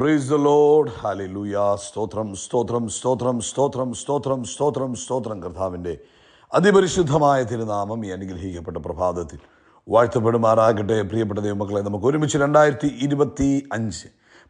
Praise the load ഹാലൂയ സ്തോത്രം സ്തോത്രം സ്തോത്രം സ്തോത്രം സ്തോത്രം സ്തോത്രം സ്തോത്രം. കർത്താവിന്റെ അതിപരിശുദ്ധമായ തിരുനാമം ഈ അനുഗ്രഹിക്കപ്പെട്ട പ്രഭാതത്തിൽ വാഴ്ത്തപ്പെടുമാറാകട്ടെ. പ്രിയപ്പെട്ട ദൈവമക്കളെ നമുക്ക് ഒരുമിച്ച് രണ്ടായിരത്തി ഇരുപത്തി അഞ്ച്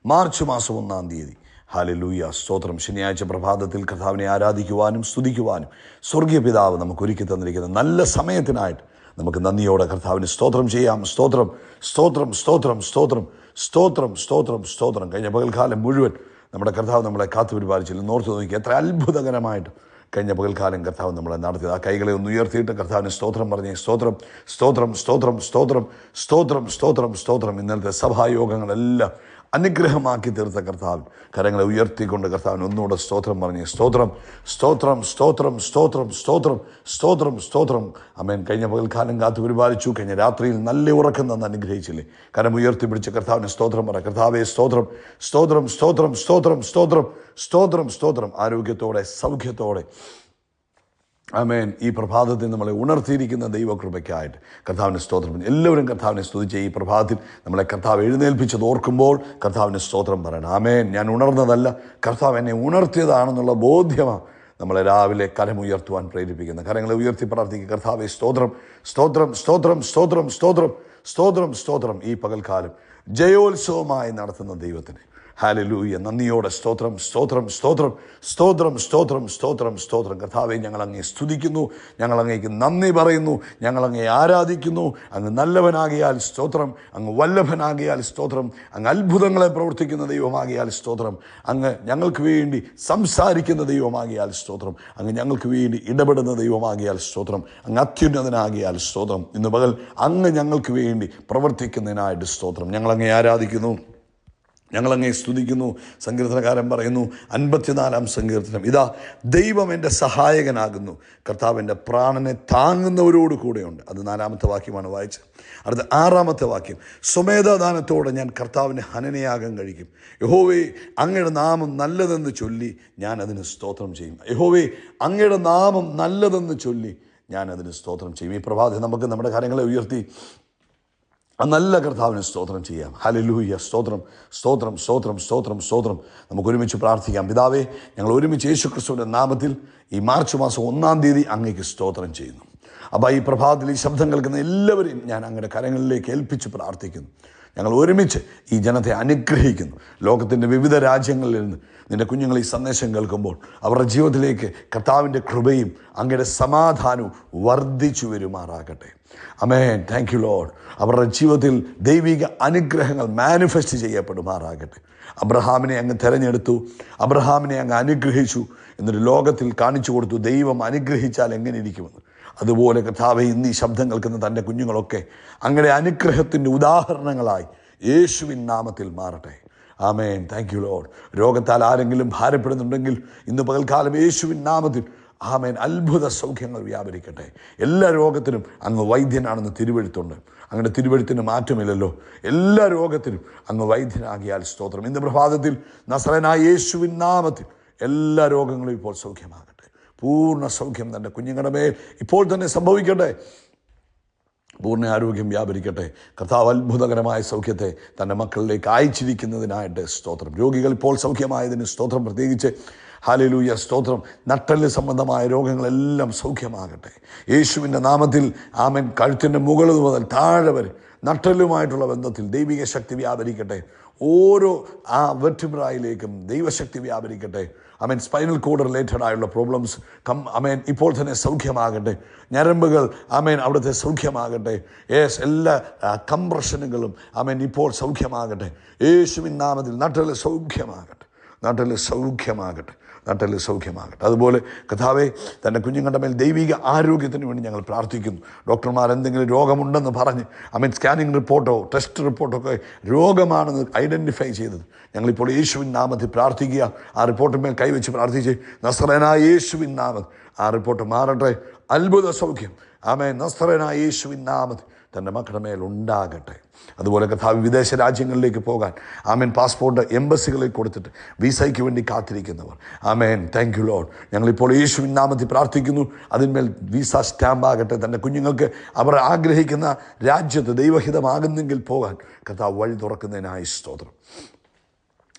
മാർച്ച് മാസം ഒന്നാം തീയതി. ഹാലലൂയ സ്തോത്രം. ശനിയാഴ്ച പ്രഭാതത്തിൽ കർത്താവിനെ ആരാധിക്കുവാനും സ്തുതിക്കുവാനും സ്വർഗീയ പിതാവ് നമുക്ക് ഒരുക്കി തന്നിരിക്കുന്ന നല്ല സമയത്തിനായിട്ട് നമുക്ക് നന്ദിയോടെ കർത്താവിന് സ്തോത്രം ചെയ്യാം. സ്തോത്രം സ്തോത്രം സ്തോത്രം സ്തോത്രം. സ്തോത്രം സ്തോത്രം സ്തോത്രം. കഴിഞ്ഞ പകൽക്കാലം മുഴുവൻ നമ്മുടെ കർത്താവ് നമ്മളെ കാത്തു പരിപാലിച്ചില്ല നോർത്ത് നോക്കി എത്ര അത്ഭുതകരമായിട്ട് കഴിഞ്ഞ പകൽക്കാലം കർത്താവ് നമ്മളെ നടത്തിയത്. ആ കൈകളെ ഒന്ന് ഉയർത്തിയിട്ട് കർത്താവിന് സ്തോത്രം പറഞ്ഞ് സ്തോത്രം സ്തോത്രം സ്തോത്രം സ്തോത്രം സ്തോത്രം സ്തോത്രം സ്തോത്രം. ഇന്നലത്തെ സഭായോഗങ്ങളെല്ലാം അനുഗ്രഹമാക്കി തീർത്ത കർത്താവ് കരങ്ങളെ ഉയർത്തിക്കൊണ്ട് കർത്താവിന് ഒന്നുകൂടെ സ്തോത്രം പറഞ്ഞ് സ്തോത്രം സ്തോത്രം സ്തോത്രം സ്തോത്രം സ്തോത്രം സ്തോത്രം സ്തോത്രം അമ്മേൻ കഴിഞ്ഞ പകൽക്കാലം കാത്തു പരിപാലിച്ചു കഴിഞ്ഞ രാത്രിയിൽ നല്ല ഉറക്കം തന്ന് അനുഗ്രഹിച്ചില്ലേ കരം പിടിച്ച കർത്താവിന് സ്തോത്രം പറ കർത്താവേ സ്തോത്രം സ്തോത്രം സ്തോത്രം സ്തോത്രം സ്തോത്രം സ്തോത്രം സ്തോത്രം ആരോഗ്യത്തോടെ സൗഖ്യത്തോടെ ആമേൻ. ഈ പ്രഭാതത്തിൽ നമ്മളെ ഉണർത്തിയിരിക്കുന്ന ദൈവകൃപയ്ക്കായിട്ട് കർത്താവിന്റെ സ്തോത്രം എല്ലാവരും കർത്താവിനെ സ്തുതിച്ച ഈ പ്രഭാതത്തിൽ നമ്മളെ കർത്താവ് എഴുന്നേൽപ്പിച്ചത് ഓർക്കുമ്പോൾ കർത്താവിന്റെ സ്തോത്രം പറയണം. ആമേൻ. ഞാൻ ഉണർന്നതല്ല. കർത്താവ് എന്നെ ഉണർത്തിയതാണെന്നുള്ള ബോധ്യമാണ് നമ്മളെ രാവിലെ കരമുയർത്തുവാൻ പ്രേരിപ്പിക്കുന്ന. കരങ്ങളെ ഉയർത്തി പ്രാർത്ഥിക്കുക. കർത്താവെ സ്തോത്രം. സ്തോത്രം സ്തോത്രം സ്തോത്രം സ്തോത്രം സ്തോത്രം സ്തോത്രം ഈ പകൽക്കാലം ജയോത്സവമായി നടത്തുന്ന ദൈവത്തിന്. ഹാലലൂയ. നന്ദിയോടെ സ്തോത്രം സ്തോത്രം സ്തോത്രം സ്തോത്രം സ്തോത്രം സ്തോത്രം സ്തോത്രം. കർത്താവെ ഞങ്ങൾ അങ്ങേ സ്തുതിക്കുന്നു. ഞങ്ങൾ അങ്ങേക്ക് നന്ദി പറയുന്നു. ഞങ്ങൾ അങ്ങേ ആരാധിക്കുന്നു. അങ്ങ് നല്ലവനാകിയാൽ സ്തോത്രം. അങ്ങ് വല്ലഭനാകിയാൽ സ്തോത്രം. അങ്ങ് അത്ഭുതങ്ങളെ പ്രവർത്തിക്കുന്ന ദൈവമാകിയാൽ സ്തോത്രം. അങ്ങ് ഞങ്ങൾക്ക് വേണ്ടി സംസാരിക്കുന്ന ദൈവമാകിയാൽ സ്തോത്രം. അങ്ങ് ഞങ്ങൾക്ക് വേണ്ടി ഇടപെടുന്ന ദൈവമാകിയാൽ സ്തോത്രം. അങ്ങ് അത്യുന്നതനാകിയാൽ സ്തോത്രം. ഇന്ന് പകൽ അങ്ങ് ഞങ്ങൾക്ക് വേണ്ടി പ്രവർത്തിക്കുന്നതിനായിട്ട് സ്തോത്രം. ഞങ്ങൾ അങ്ങേ ആരാധിക്കുന്നു. ഞങ്ങളങ്ങേ സ്തുതിക്കുന്നു സങ്കീർത്തനകാരൻ പറയുന്നു അൻപത്തിനാലാം സങ്കീർത്തനം. ഇതാ ദൈവം എന്റെ സഹായകനാകുന്നു. കർത്താവ് എന്റെ പ്രാണനെ താങ്ങുന്നവരോട് കൂടെയുണ്ട്. അത് നാലാമത്തെ വാക്യമാണ് വായിച്ചത്. അടുത്ത ആറാമത്തെ വാക്യം. സ്വമേധാദാനത്തോടെ ഞാൻ കർത്താവിന് ഹനനയാകം കഴിക്കും. യഹോവേ അങ്ങയുടെ നാമം നല്ലതെന്ന് ചൊല്ലി ഞാൻ അതിന് സ്തോത്രം ചെയ്യും. യഹോവേ അങ്ങയുടെ നാമം നല്ലതെന്ന് ചൊല്ലി ഞാൻ അതിന് സ്തോത്രം ചെയ്യും. ഈ പ്രഭാതം നമുക്ക് നമ്മുടെ കാര്യങ്ങളെ ഉയർത്തി ആ നല്ല കർത്താവിന് സ്തോത്രം ചെയ്യാം. ഹലലൂയ സ്തോത്രം സ്തോത്രം സ്തോത്രം സ്തോത്രം സ്തോത്രം. നമുക്ക് ഒരുമിച്ച് പ്രാർത്ഥിക്കാം. പിതാവേ ഞങ്ങൾ ഒരുമിച്ച് യേശു ക്രിസ്തുവിന്റെ നാമത്തിൽ ഈ മാർച്ച് മാസം ഒന്നാം തീയതി അങ്ങേക്ക് സ്തോത്രം ചെയ്യുന്നു. അപ്പോൾ ഈ പ്രഭാതത്തിൽ ഈ ശബ്ദം കേൾക്കുന്ന എല്ലാവരെയും ഞാൻ അങ്ങയുടെ കരങ്ങളിലേക്ക് ഏൽപ്പിച്ച് പ്രാർത്ഥിക്കുന്നു. ഞങ്ങൾ ഒരുമിച്ച് ഈ ജനത്തെ അനുഗ്രഹിക്കുന്നു. ലോകത്തിന്റെ വിവിധ രാജ്യങ്ങളിൽ നിന്ന് നിന്റെ കുഞ്ഞുങ്ങൾ ഈ സന്ദേശം കേൾക്കുമ്പോൾ അവരുടെ ജീവിതത്തിലേക്ക് കർത്താവിന്റെ കൃപയും അങ്ങയുടെ സമാധാനവും വർദ്ധിച്ചു വരുമാറാകട്ടെ. അമേൻ താങ്ക് യു ലോഡ് അവരുടെ ജീവിതത്തിൽ ദൈവിക അനുഗ്രഹങ്ങൾ മാനിഫെസ്റ്റ് ചെയ്യപ്പെടുമാറാകട്ടെ. അബ്രഹാമിനെ അങ്ങ് തിരഞ്ഞെടുത്തു. അബ്രഹാമിനെ അങ്ങ് അനുഗ്രഹിച്ചു. എന്നൊരു ലോകത്തിൽ കാണിച്ചു കൊടുത്തു ദൈവം അനുഗ്രഹിച്ചാൽ എങ്ങനെ ഇരിക്കുമെന്ന്. അതുപോലെ കഥാവെ ഇന്ന് ഈ ശബ്ദം കേൾക്കുന്ന തന്റെ കുഞ്ഞുങ്ങളൊക്കെ അങ്ങനെ അനുഗ്രഹത്തിന്റെ ഉദാഹരണങ്ങളായി യേശുവിൻ നാമത്തിൽ മാറട്ടെ. ആമേൻ. താങ്ക് യു ലോഡ് രോഗത്താൽ ആരെങ്കിലും ഭാരപ്പെടുന്നുണ്ടെങ്കിൽ ഇന്ന് പകൽക്കാലം യേശുവിൻ നാമത്തിൽ ആമേൻ. അത്ഭുത സൗഖ്യങ്ങൾ വ്യാപരിക്കട്ടെ. എല്ലാ രോഗത്തിനും അങ്ങ് വൈദ്യനാണെന്ന് തിരുവഴുത്തുണ്ട്. അങ്ങനെ തിരുവഴുത്തിന് മാറ്റമില്ലല്ലോ. എല്ലാ രോഗത്തിനും അങ്ങ് വൈദ്യനാകിയാൽ സ്തോത്രം. ഇന്ന് പ്രഭാതത്തിൽ നസറനായ യേശുവിൻ നാമത്തിൽ എല്ലാ രോഗങ്ങളും ഇപ്പോൾ സൗഖ്യമാകട്ടെ. പൂർണ സൗഖ്യം തന്റെ കുഞ്ഞുങ്ങളുടെ മേൽ ഇപ്പോൾ തന്നെ സംഭവിക്കട്ടെ. പൂർണ ആരോഗ്യം വ്യാപരിക്കട്ടെ. കർത്താവ് അത്ഭുതകരമായ സൗഖ്യത്തെ തന്റെ മക്കളിലേക്ക് അയച്ചിരിക്കുന്നതിനായിട്ട് സ്തോത്രം. രോഗികൾ ഇപ്പോൾ സൗഖ്യമായതിന് സ്തോത്രം. പ്രത്യേകിച്ച് ഹാലലൂയ സ്തോത്രം. നട്ടൽ സംബന്ധമായ രോഗങ്ങളെല്ലാം സൗഖ്യമാകട്ടെ. യേശുവിന്റെ നാമത്തിൽ ആമൻ. കഴുത്തിന്റെ മുകളിൽ മുതൽ താഴെ വരെ നട്ടലുമായിട്ടുള്ള ബന്ധത്തിൽ ദൈവിക ശക്തി വ്യാപരിക്കട്ടെ. ഓരോ ആ വെർട്ടിബ്രായിലേക്കും ദൈവശക്തി വ്യാപരിക്കട്ടെ. I mean spinal cord related ആയുള്ള പ്രോബ്ലംസ് കം ഐ മീൻ ഇപ്പോൾ തന്നെ സൗഖ്യമാകട്ടെ. ഞരമ്പുകൾ ഐ മീൻ അവിടുത്തെ സൗഖ്യമാകട്ടെ. യേസ് എല്ലാ കംപ്രഷനുകളും ഐ മീൻ ഇപ്പോൾ സൗഖ്യമാകട്ടെ. യേശുവിൻ നാമത്തിൽ നട്ടൽ സൗഖ്യമാകട്ടെ. നട്ടൽ സൗഖ്യമാകട്ടെ നാട്ടിൽ സൗഖ്യമാകട്ടെ. അതുപോലെ കഥാവെ തന്റെ കുഞ്ഞുങ്ങളുടെ മേൽ ദൈവിക ആരോഗ്യത്തിന് വേണ്ടി ഞങ്ങൾ പ്രാർത്ഥിക്കുന്നു. ഡോക്ടർമാർ എന്തെങ്കിലും രോഗമുണ്ടെന്ന് പറഞ്ഞ് മീൻ സ്കാനിങ് റിപ്പോർട്ടോ ടെസ്റ്റ് റിപ്പോർട്ടോ ഒക്കെ രോഗമാണെന്ന് ഐഡന്റിഫൈ ചെയ്തത്. ഞങ്ങളിപ്പോൾ യേശുവിൻ നാമത്തിൽ പ്രാർത്ഥിക്കുക. ആ റിപ്പോർട്ടിന്മേൽ കൈവച്ച് പ്രാർത്ഥിച്ച് നസ്രനായ യേശുവിൻ നാമത് ആ റിപ്പോർട്ട് മാറട്ടെ. അത്ഭുത സൗഖ്യം. ആമേ നസ്രനായ യേശുവിൻ നാമത്തിൽ. തന്റെ മക്കളുടെ മേലുണ്ടാകട്ടെ അതുപോലെ കഥാവ് വിദേശ രാജ്യങ്ങളിലേക്ക് പോകാൻ ആമേൻ പാസ്പോർട്ട് എംബസികളിൽ കൊടുത്തിട്ട് വിസയ്ക്ക് വേണ്ടി കാത്തിരിക്കുന്നവർ. ആമേൻ. താങ്ക് യു ലോഡ് ഞങ്ങളിപ്പോൾ യേശുവിൻ നാമത്തിൽ പ്രാർത്ഥിക്കുന്നു. അതിന്മേൽ വിസ സ്റ്റാമ്പ് ആകട്ടെ തന്റെ കുഞ്ഞുങ്ങൾക്ക് അവർ ആഗ്രഹിക്കുന്ന രാജ്യത്ത് ദൈവഹിതമാകുന്നെങ്കിൽ പോകാൻ കഥാവ് വഴി തുറക്കുന്നതിനായി സ്തോത്രം.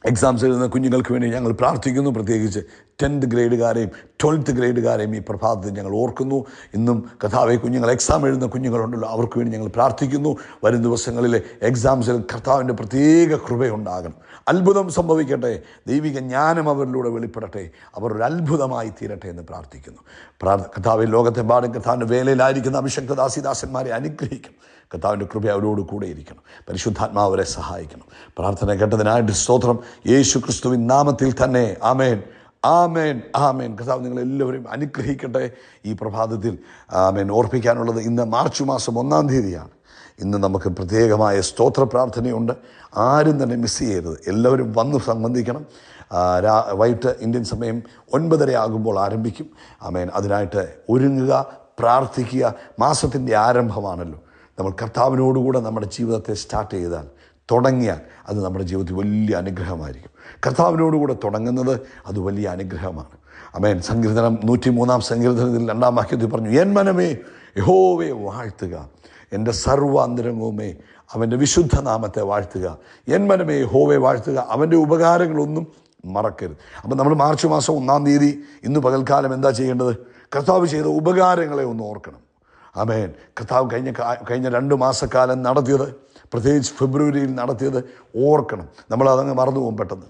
എക്സാംസ് എഴുതുന്ന കുഞ്ഞുങ്ങൾക്ക് വേണ്ടി ഞങ്ങൾ പ്രാർത്ഥിക്കുന്നു. പ്രത്യേകിച്ച് ടെൻത്ത് ഗ്രേഡുകാരെയും ട്വൽത്ത് ഗ്രേഡുകാരെയും ഈ പ്രഭാതത്തിൽ ഞങ്ങൾ ഓർക്കുന്നു. ഇന്നും കഥാവെ കുഞ്ഞുങ്ങൾ എക്സാം എഴുതുന്ന കുഞ്ഞുങ്ങളുണ്ടല്ലോ അവർക്ക് വേണ്ടി ഞങ്ങൾ പ്രാർത്ഥിക്കുന്നു. വരും ദിവസങ്ങളിൽ എക്സാംസിൽ കർത്താവിന്റെ പ്രത്യേക കൃപയുണ്ടാകണം. അത്ഭുതം സംഭവിക്കട്ടെ. ദൈവിക ജ്ഞാനം അവരിലൂടെ വെളിപ്പെടട്ടെ. അവർ ഒരു അത്ഭുതമായി തീരട്ടെ എന്ന് പ്രാർത്ഥിക്കുന്നു. പ്രാർത്ഥ ലോകത്തെ ലോകത്തെമ്പാടും കഥാവിന്റെ വേലയിലായിരിക്കുന്ന അഭിഷക്തദാസിദാസന്മാരെ അനുഗ്രഹിക്കും. കർത്താവിന്റെ കൃപ അവരോട് കൂടെ ഇരിക്കണം. പരിശുദ്ധാത്മാവരെ സഹായിക്കണം. പ്രാർത്ഥന കേട്ടതിനായിട്ട് സ്തോത്രം. യേശു ക്രിസ്തുവിൻ നാമത്തിൽ തന്നെ. ആമേൻ. ആമേൻ ആമേൻ. കർത്താവ് നിങ്ങളെല്ലാവരും അനുഗ്രഹിക്കട്ടെ. ഈ പ്രഭാതത്തിൽ ആമേൻ ഓർപ്പിക്കാനുള്ളത് ഇന്ന് മാർച്ച് മാസം ഒന്നാം തീയതിയാണ്. ഇന്ന് നമുക്ക് പ്രത്യേകമായ സ്തോത്ര പ്രാർത്ഥനയുണ്ട്. ആരും തന്നെ മിസ് ചെയ്യരുത്. എല്ലാവരും വന്ന് സംബന്ധിക്കണം. രാ വൈകിട്ട് ഇന്ത്യൻ സമയം ഒൻപതര ആകുമ്പോൾ ആരംഭിക്കും. ആമേൻ. അതിനായിട്ട് ഒരുങ്ങുക പ്രാർത്ഥിക്കുക. മാസത്തിന്റെ ആരംഭമാണല്ലോ. നമ്മൾ കർത്താവിനോടുകൂടെ നമ്മുടെ ജീവിതത്തെ സ്റ്റാർട്ട് ചെയ്താൽ തുടങ്ങിയാൽ അത് നമ്മുടെ ജീവിതത്തിൽ വലിയ അനുഗ്രഹമായിരിക്കും. കർത്താവിനോടുകൂടെ തുടങ്ങുന്നത് അത് വലിയ അനുഗ്രഹമാണ്. അമേൻ സങ്കീർത്തനം നൂറ്റി മൂന്നാം സങ്കീർത്തനത്തിൽ രണ്ടാം വാക്യത്തിൽ പറഞ്ഞു എൻ മനമേ യഹോവയെ വാഴ്ത്തുക എന്റെ സർവാന്തരംഗവുമേ അവന്റെ വിശുദ്ധ നാമത്തെ വാഴ്ത്തുക. എൻ മനമേ യഹോവയെ വാഴ്ത്തുക അവന്റെ ഉപകാരങ്ങളൊന്നും മറക്കരുത്. അപ്പം നമ്മൾ മാർച്ച് മാസം ഒന്നാം തീയതി ഇന്ന് പകൽക്കാലം എന്താ ചെയ്യേണ്ടത്? കർത്താവ് ചെയ്ത ഉപകാരങ്ങളെ ഒന്ന് ഓർക്കണം. അമേൻ കർത്താവ് കഴിഞ്ഞ കഴിഞ്ഞ രണ്ട് മാസക്കാലം നടത്തിയത് പ്രത്യേകിച്ച് ഫെബ്രുവരിയിൽ നടത്തിയത് ഓർക്കണം. നമ്മൾ അതങ്ങ് മറന്നു പോകും പെട്ടെന്ന്.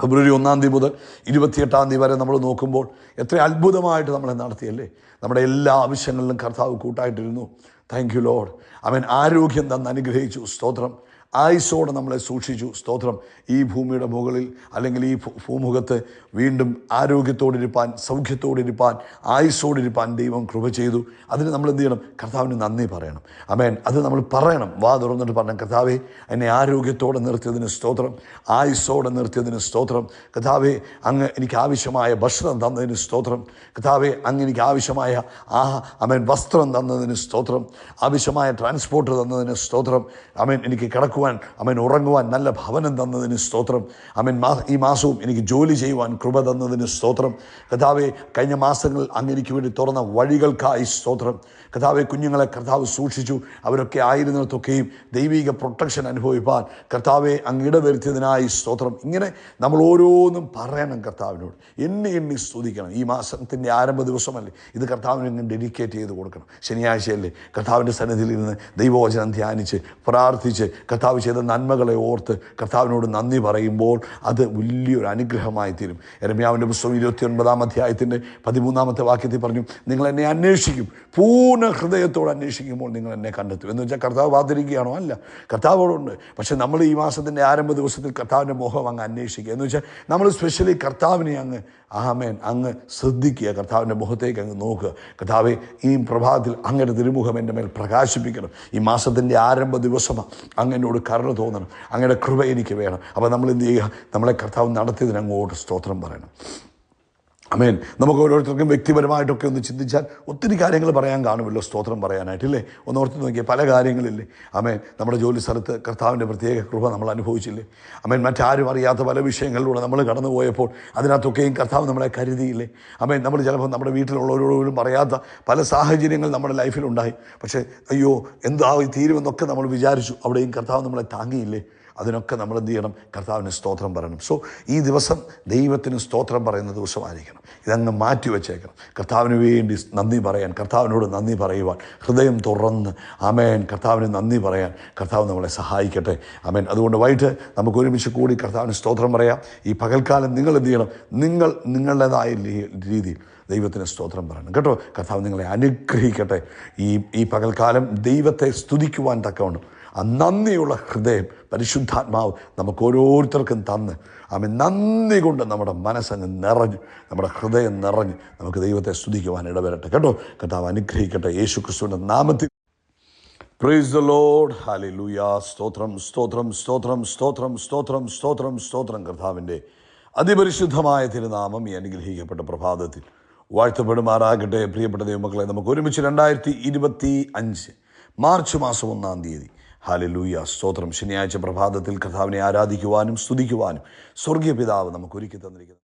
ഫെബ്രുവരി ഒന്നാം തീയതി മുതൽ ഇരുപത്തിയെട്ടാം തീയതി വരെ നമ്മൾ നോക്കുമ്പോൾ എത്ര അത്ഭുതമായിട്ട് നമ്മളെ നടത്തിയല്ലേ? നമ്മുടെ എല്ലാ ആവശ്യങ്ങളിലും കർത്താവ് കൂട്ടായിട്ടിരുന്നു. താങ്ക് യു ലോഡ് അവൻ ആരോഗ്യം തന്ന് അനുഗ്രഹിച്ചു. സ്തോത്രം. ആയുസോടെ നമ്മളെ സൂക്ഷിച്ചു. സ്തോത്രം. ഈ ഭൂമിയുടെ മുകളിൽ അല്ലെങ്കിൽ ഈ ഭൂമുഖത്ത് വീണ്ടും ആരോഗ്യത്തോടിരിപ്പാൻ സൗഖ്യത്തോടിരിപ്പാൻ ആയുസോടിരിപ്പാൻ ദൈവം കൃപ ചെയ്തു. അതിന് നമ്മൾ എന്ത് ചെയ്യണം? കർത്താവിന് നന്ദി പറയണം. അമേൻ അത് നമ്മൾ പറയണം. വാ തുറന്നിട്ട് പറയണം കർത്താവെ എന്നെ ആരോഗ്യത്തോടെ നിർത്തിയതിന് സ്തോത്രം. ആയുസോടെ നിർത്തിയതിന് സ്തോത്രം. കർത്താവെ അങ്ങ് എനിക്ക് ആവശ്യമായ ഭക്ഷണം തന്നതിന് സ്തോത്രം. കർത്താവെ അങ്ങ് എനിക്ക് ആവശ്യമായ ആ അമേൻ വസ്ത്രം തന്നതിന് സ്തോത്രം. ആവശ്യമായ ട്രാൻസ്പോർട്ട് തന്നതിന് സ്തോത്രം. അമേൻ എനിക്ക് കിടക്കുവാൻ അമേൻ ഉറങ്ങുവാൻ നല്ല ഭവനം തന്നതിന് സ്തോത്രം. അമേൻ മാ ഈ മാസവും എനിക്ക് ജോലി ചെയ്യുവാൻ കൃപ തന്നതിന് സ്തോത്രം. കഥാവെ കഴിഞ്ഞ മാസങ്ങളിൽ അങ്ങ് എനിക്ക് വേണ്ടി തുറന്ന വഴികൾക്കായി സ്തോത്രം. കഥാവെ കുഞ്ഞുങ്ങളെ കർത്താവ് സൂക്ഷിച്ചു. അവരൊക്കെ ആയിരുന്നിടത്തൊക്കെയും ദൈവിക പ്രൊട്ടക്ഷൻ അനുഭവിപ്പാൻ കർത്താവെ അങ്ങ് ഇടവരുത്തിയതിനായി സ്തോത്രം. ഇങ്ങനെ നമ്മൾ ഓരോന്നും പറയണം കർത്താവിനോട്. എണ്ണി എണ്ണി സ്തുതിക്കണം. ഈ മാസത്തിന്റെ ആരംഭ ദിവസമല്ലേ? ഇത് കർത്താവിന് ഇങ്ങനെ ഡെഡിക്കേറ്റ് ചെയ്ത് കൊടുക്കണം. ശനിയാഴ്ചയല്ലേ കർത്താവിന്റെ സന്നിധിയിൽ ഇരുന്ന് ദൈവവചനം ധ്യാനിച്ച് പ്രാർത്ഥിച്ച് കർത്താവ് ചെയ്ത നന്മകളെ ഓർത്ത് കർത്താവിനോട് നന്ദി പറയുമ്പോൾ അത് വലിയൊരു അനുഗ്രഹമായി തീരും. എരമ്യാവിന്റെ പുസ്തകം ഇരുപത്തി ഒൻപതാം അധ്യായത്തിന്റെ പതിമൂന്നാമത്തെ വാക്യത്തിൽ പറഞ്ഞു നിങ്ങൾ എന്നെ അന്വേഷിക്കും. പൂർണ ഹൃദയത്തോട് അന്വേഷിക്കുമ്പോൾ നിങ്ങൾ എന്നെ കണ്ടെത്തും. എന്ന് വെച്ചാൽ കർത്താവ് വാതിരിക്കുകയാണോ അല്ല. കർത്താവോടുണ്ട്. പക്ഷേ നമ്മൾ ഈ മാസത്തിന്റെ ആരംഭ ദിവസത്തിൽ കർത്താവിന്റെ മുഖം അങ്ങ് അന്വേഷിക്കുക. എന്ന് വെച്ചാൽ നമ്മൾ സ്പെഷ്യലി കർത്താവിനെ അങ്ങ് ആമേൻ. അങ്ങ് ശ്രദ്ധിക്കുക. കർത്താവിന്റെ മുഖത്തേക്ക് അങ്ങ് നോക്കുക. കർത്താവെ ഈ പ്രഭാതത്തിൽ അങ്ങയുടെ തിരുമുഖം എന്റെ മേൽ പ്രകാശിപ്പിക്കണം. ഈ മാസത്തിന്റെ ആരംഭ ദിവസമാണ് അങ്ങ് എന്നോട് കരുണ തോന്നണം. അങ്ങയുടെ കൃപ എനിക്ക് വേണം. അപ്പോൾ നമ്മൾ എന്ത് ചെയ്യുക? നമ്മളെ കർത്താവ് നടത്തിയതിന് അങ്ങോട്ട് സ്തോത്രം പറയണം. അമേൻ നമുക്ക് ഓരോരുത്തർക്കും വ്യക്തിപരമായിട്ടൊക്കെ ഒന്ന് ചിന്തിച്ചാൽ ഒത്തിരി കാര്യങ്ങൾ പറയാൻ കാണുമല്ലോ സ്തോത്രം പറയാനായിട്ടില്ലേ ഒന്ന് ഓർത്ത് നോക്കിയാൽ പല കാര്യങ്ങളില്ലേ? അമേൻ നമ്മുടെ ജോലി സ്ഥലത്ത് കർത്താവിന്റെ പ്രത്യേക കൃപ നമ്മൾ അനുഭവിച്ചില്ലേ? അമേൻ മറ്റാരും അറിയാത്ത പല വിഷയങ്ങളിലൂടെ നമ്മൾ കടന്നു പോയപ്പോൾ അതിനകത്തൊക്കെയും കർത്താവ് നമ്മളെ കരുതിയില്ലേ? അമേൻ നമ്മൾ ചിലപ്പോൾ നമ്മുടെ വീട്ടിലുള്ളവരോടും പറയാത്ത പല സാഹചര്യങ്ങൾ നമ്മുടെ ലൈഫിലുണ്ടായി. പക്ഷേ അയ്യോ എന്താ തീരുമെന്നൊക്കെ നമ്മൾ വിചാരിച്ചു. അവിടെയും കർത്താവ് നമ്മളെ താങ്ങിയില്ലേ? അതിനൊക്കെ നമ്മൾ എന്ത് ചെയ്യണം? കർത്താവിന് സ്തോത്രം പറയണം. സോ ഈ ദിവസം ദൈവത്തിന് സ്തോത്രം പറയുന്ന ദിവസമായിരിക്കണം. ഇതങ്ങ് മാറ്റി വെച്ചേക്കണം. കർത്താവിന് വേണ്ടി നന്ദി പറയാൻ കർത്താവിനോട് നന്ദി പറയുവാൻ ഹൃദയം തുറന്ന് അമേൻ കർത്താവിന് നന്ദി പറയാൻ കർത്താവ് നമ്മളെ സഹായിക്കട്ടെ. അമേൻ അതുകൊണ്ട് വൈകിട്ട് നമുക്ക് ഒരുമിച്ച് കൂടി കർത്താവിന് സ്തോത്രം പറയാം. ഈ പകൽക്കാലം നിങ്ങൾ എന്ത് ചെയ്യണം? നിങ്ങൾ നിങ്ങളുടേതായ രീതിയിൽ ദൈവത്തിന് സ്തോത്രം പറയണം. കേട്ടോ? കർത്താവ് നിങ്ങളെ അനുഗ്രഹിക്കട്ടെ. ഈ ഈ പകൽക്കാലം ദൈവത്തെ സ്തുതിക്കുവാൻ തക്കവണ്ണം. ആ നന്ദിയുള്ള ഹൃദയം പരിശുദ്ധാത്മാവ് നമുക്ക് ഓരോരുത്തർക്കും തന്ന്. ആമെ നന്ദി കൊണ്ട് നമ്മുടെ മനസ്സങ്ങ് നിറഞ്ഞു നമ്മുടെ ഹൃദയം നിറഞ്ഞ് നമുക്ക് ദൈവത്തെ സ്തുതിക്കുവാൻ ഇടവരട്ടെ. കേട്ടോ? കർത്താവ് അനുഗ്രഹിക്കട്ടെ. യേശു ക്രിസ്തുവിന്റെ നാമത്തിൽ. പ്രൈസ് ദ ലോഡ് ലൂയ സ്തോത്രം സ്തോത്രം സ്തോത്രം സ്തോത്രം സ്തോത്രം സ്തോത്രം സ്തോത്രം. കർത്താവിന്റെ അതിപരിശുദ്ധമായ തിരുനാമം ഈ അനുഗ്രഹിക്കപ്പെട്ട പ്രഭാതത്തിൽ വാഴ്ത്തപ്പെടുമാറാകട്ടെ. പ്രിയപ്പെട്ട ദൈവമക്കളെ നമുക്ക് ഒരുമിച്ച് രണ്ടായിരത്തി ഇരുപത്തി അഞ്ച് മാർച്ച് മാസം ഒന്നാം തീയതി ഹാലലൂയ. സ്തോത്രം. ശനിയാഴ്ച പ്രഭാതത്തിൽ കർത്താവിനെ ആരാധിക്കുവാനും സ്തുതിക്കുവാനും സ്വർഗീയ പിതാവ് നമുക്ക് ഒരുക്കി തന്നിരിക്കുന്നത്